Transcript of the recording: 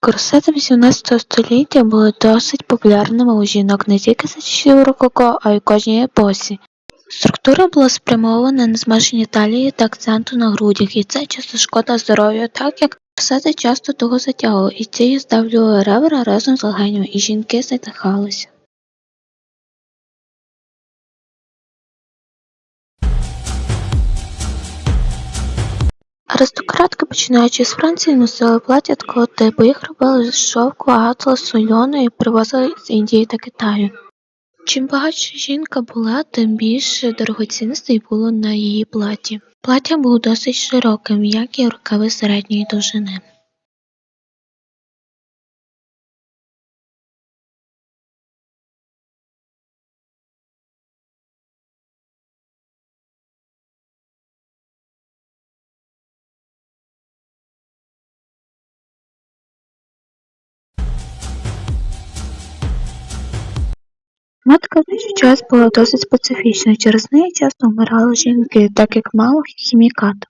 Корсети XVIII століття були досить популярними у жінок не тільки за часів рококо, а й кожній епосі. Структура була спрямована на зменшення талії та акценту на грудях, і це часто шкода здоров'ю, так як корсети часто того затягували, і ці здавлювали ребра разом з легенями, і жінки задихалися. Аристократки, починаючи з Франції, носили плаття такого типу. Їх робили з шовку, атласу, льону і привозили з Індії та Китаю. Чим багатша жінка була, тим більше дорогоцінностей було на її платі. Плаття було досить широким, як і рукави середньої довжини. Матка в час була досить специфічною, через неї часто вмирали жінки, так як мало хімікату.